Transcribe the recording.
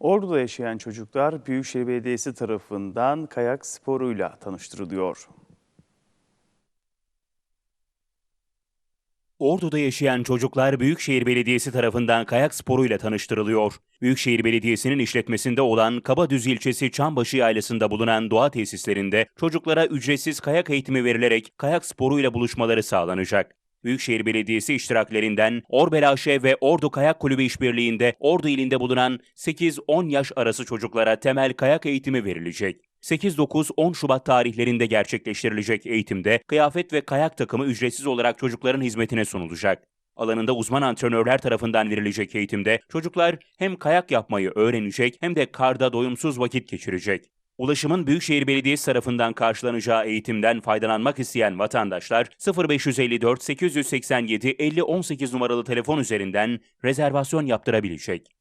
Ordu'da yaşayan çocuklar Büyükşehir Belediyesi tarafından kayak sporuyla tanıştırılıyor. Ordu'da yaşayan çocuklar Büyükşehir Belediyesi tarafından kayak sporuyla tanıştırılıyor. Büyükşehir Belediyesi'nin işletmesinde olan Kabadüz ilçesi Çambaşı yaylasında bulunan doğa tesislerinde çocuklara ücretsiz kayak eğitimi verilerek kayak sporuyla buluşmaları sağlanacak. Büyükşehir Belediyesi iştiraklerinden Orbel AŞ ve Ordu Kayak Kulübü işbirliğinde Ordu ilinde bulunan 8-10 yaş arası çocuklara temel kayak eğitimi verilecek. 8-9-10 Şubat tarihlerinde gerçekleştirilecek eğitimde kıyafet ve kayak takımı ücretsiz olarak çocukların hizmetine sunulacak. Alanında uzman antrenörler tarafından verilecek eğitimde çocuklar hem kayak yapmayı öğrenecek hem de karda doyumsuz vakit geçirecek. Ulaşımın Büyükşehir Belediyesi tarafından karşılanacağı eğitimden faydalanmak isteyen vatandaşlar 0554 887 50 18 numaralı telefon üzerinden rezervasyon yaptırabilecek.